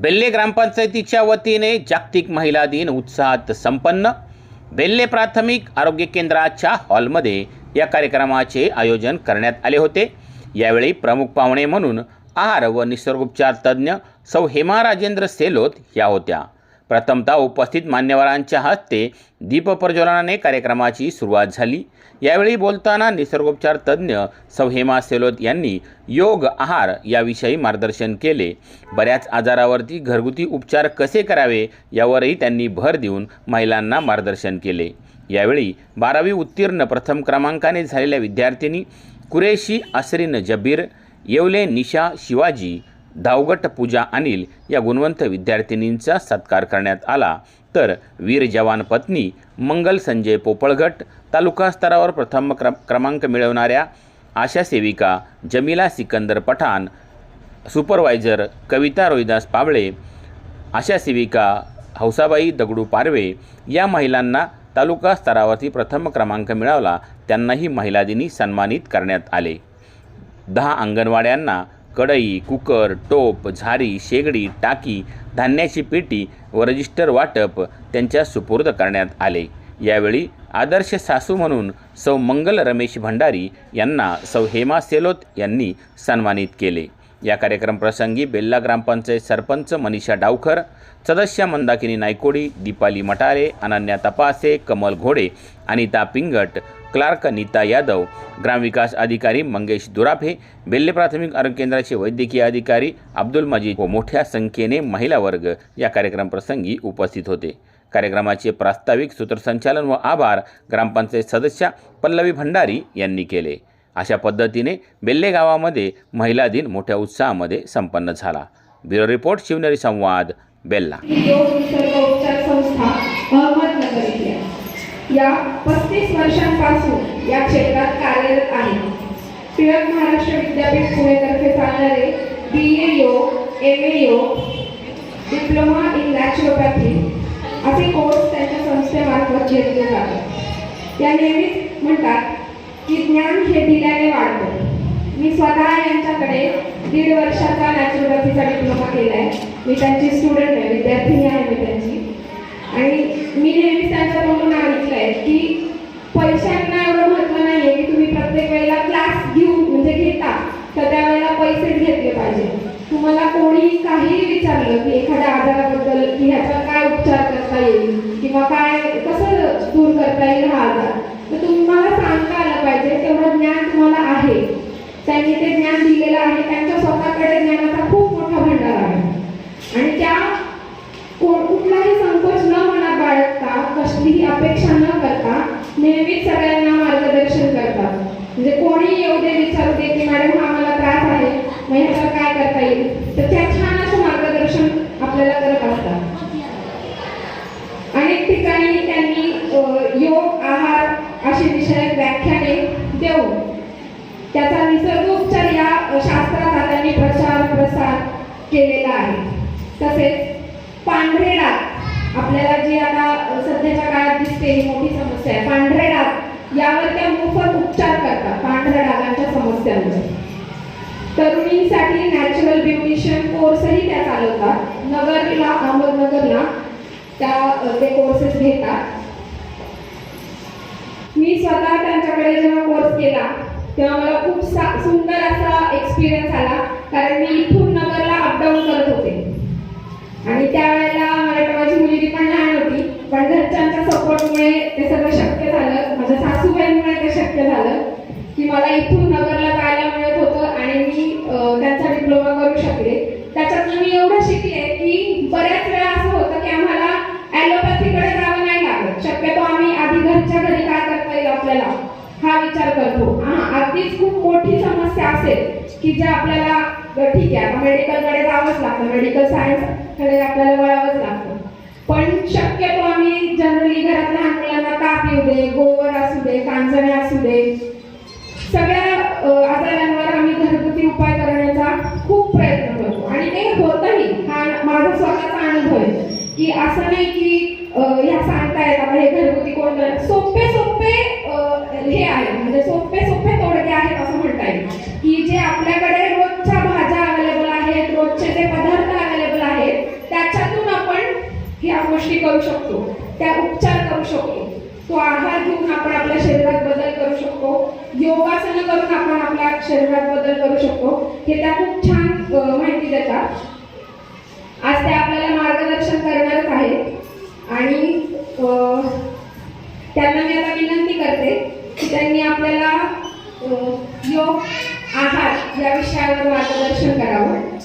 बेल्ले ग्रामपंचायतीच्या वतीने जागतिक महिला दिन उत्साहात संपन्न. बेल्ले प्राथमिक आरोग्य केंद्राच्या हॉलमध्ये या कार्यक्रमाचे आयोजन करण्यात आले होते. यावेळी प्रमुख पाहुणे म्हणून आहार व निसर्गोपचार तज्ज्ञ सौ हेमा राजेंद्र सेलोत या होत्या. प्रथमतः उपस्थित मान्यवरांच्या हस्ते दीपप्रज्वलनाने कार्यक्रमाची सुरुवात झाली. यावेळी बोलताना निसर्गोपचार तज्ज्ञ सौ हेमा सेलोत यांनी योग आहार याविषयी मार्गदर्शन केले. बऱ्याच आजारावरती घरगुती उपचार कसे करावे यावरही त्यांनी भर देऊन महिलांना मार्गदर्शन केले. यावेळी बारावी उत्तीर्ण प्रथम क्रमांकाने झालेल्या विद्यार्थिनी कुरेशी असरीन जबीर येवले निशा शिवाजी धावगट पूजा अनिल या गुणवंत विद्यार्थिनींचा सत्कार करण्यात आला. तर वीर जवान पत्नी मंगल संजय पोपळगट तालुका स्तरावर प्रथम क्रम क्रमांक मिळवणाऱ्या आशा सेविका जमिला सिकंदर पठाण सुपरवायझर कविता रोहिदास पाबळे आशा सेविका हौसाबाई दगडू पारवे या महिलांना तालुका स्तरावरती प्रथम क्रमांक मिळवला त्यांनाही महिला दिनी सन्मानित करण्यात आले. दहा अंगणवाड्यांना कढई कुकर टोप झारी शेगडी टाकी धान्याची पेटी व रजिस्टर वाटप त्यांच्या सुपूर्द करण्यात आले. यावेळी आदर्श सासू म्हणून सौ मंगल रमेश भंडारी यांना सौ हेमा सेलोत यांनी सन्मानित केले. या कार्यक्रम प्रसंगी बेल्ला ग्रामपंचायत सरपंच मनीषा डावकर सदस्य मंदाकिनी नायकोडी दीपाली मटारे अनन्या तपासे कमल घोडे अनिता पिंगट क्लार्क नीता यादव ग्रामविकास अधिकारी मंगेश दुराफे बेल्ले प्राथमिक आरोग्य केंद्राचे वैद्यकीय अधिकारी अब्दुल मजीद व मोठ्या संख्येने महिला वर्ग या कार्यक्रमप्रसंगी उपस्थित होते. कार्यक्रमाचे प्रास्ताविक सूत्रसंचालन व आभार ग्रामपंचायत सदस्या पल्लवी भंडारी यांनी केले. अशा पद्धतीने बेल्ले गावामध्ये महिला दिन मोठ्या उत्साहामध्ये संपन्न झाला. ब्युरो रिपोर्ट शिवनेरी संवाद बेल्ला. या पस्तीस वर्षांपासून या क्षेत्रात कार्यरत आहे. टिळक महाराष्ट्र विद्यापीठ पुणेतर्फे चालणारे बी ए yoga M A yoga diploma in naturopathy असे कोर्स त्यांच्या संस्थेमार्फत घेतले जातात. त्या नेहमीच म्हणतात की ज्ञान हे दिल्या मी स्वतः यांच्याकडे दीड वर्षाचा नॅचरोपॅथीचा डिप्लोमा केला आहे मी त्यांची स्टुडंट आहे विद्यार्थिनी आहे मी त्यांची. आणि मी नेहमीच त्यांच्याकडून ऐकलं आहे की पैशांना एवढं महत्त्व नाही आहे की तुम्ही प्रत्येक वेळेला क्लास घेऊन म्हणजे घेता. तर त्यावेळेला पैसेच घेतले पाहिजे. तुम्हाला कोणी काहीही विचारलं की एखाद्या आजाराबद्दल की ह्याचा काय उपचार करता येईल किंवा काय कसं दूर करता येईल हा आजार तर तुम्हाला सांगता आलं पाहिजे तेवढं ज्ञान तुम्हाला आहे त्यांनी ते ज्ञान दिलेलं आहे. त्यांच्या स्वतःकडे ज्ञानाचा खूप मोठा भंडार आहे. आणि त्या को- कुठलाही संकोच न मनात बाळगता कसलीही अपेक्षा न करता नेहमीच सगळ्यांना मार्गदर्शन करतात. म्हणजे कोणी येऊ दे विचारू दे की मॅडम हा मला त्रास आहे. मग ह्याला काय करता येईल? तर त्या छान असं मार्गदर्शन आपल्याला करत असतात. अनेक ठिकाणी त्यांनी योग आहार अशी विषयक व्याख्याने देऊन त्याचा निसर्गोपचार या शास्त्राचा त्यांनी प्रचार प्रसार केलेला आहे. तसेच पांढरे डाग आपल्याला जी आता सध्याच्या काळात दिसते ही मोठी समस्या आहे. पांढरे डाग यावर त्या मोफत उपचार करतात पांढऱ्या डागांच्या समस्यांवर. तरुणींसाठी नॅचरल ब्युटिशियन कोर्सही त्या चालवतात. नगरला अहमदनगरला त्या ते कोर्सेस घेतात. मी स्वतः त्यांच्याकडे जेव्हा कोर्स केला तेव्हा मला खूप सुंदर असा एक्सपिरियन्स आला. कारण मी इथून नगरला अपडाऊन करत होते. आणि त्यावेळेला मराठवाची मुलगी पण लहान होती. पण घरच्यांच्या सपोर्टमुळे ते सगळं शक्य झालं. माझ्या सासूबाईंमुळे ते शक्य झालं की मला इथून नगरला जायला मिळत होतं आणि मी त्यांचा डिप्लोमा करू शकले. त्याच्यातनं मी एवढं शिकले की बऱ्याच वेळा असं होतं की आम्हाला ॲलोपॅथीकडे जावं नाही लागत. शक्यतो आम्ही आधी घरच्या घरी काय करता येईल आपल्याला? हा विचार करतो. हा अगदीच खूप मोठी समस्या असेल की जे आपल्याला ठीक आहे आता मेडिकलकडे जावंच लागतं मेडिकल सायन्सकडे आपल्याला वळावंच लागतं. पण शक्यतो आम्ही जनरली घरात लहान मुलांना ताप येऊ दे गोवर असू दे कांजणे असू दे. सगळ्या आजारांवर आम्ही घरगुती उपाय करण्याचा खूप प्रयत्न करतो. आणि ते होतही. हा माझा स्वतःचा अनुभव आहे की असं नाही की ह्या सांगतायत आता हे घरगुती कोण सोपे सोपे हे आहे. म्हणजे सोपे सोपे तोडगे आहेत असं म्हणता येईल. की जे आपल्याकडे रोजच्या भाज्या अवेलेबल आहेत रोजचे जे पदार्थ अवेलेबल आहेत त्याच्यातून आपण ह्या गोष्टी करू शकतो. त्या उपचार करू शकतो. तो आहार घेऊन आपण आपल्या शरीरात बदल करू शकतो. योगासनं करून आपण आपल्या शरीरात बदल करू शकतो. हे त्या खूप छान माहिती देतात. आज ते आपल्याला मार्गदर्शन करणार आपल्याला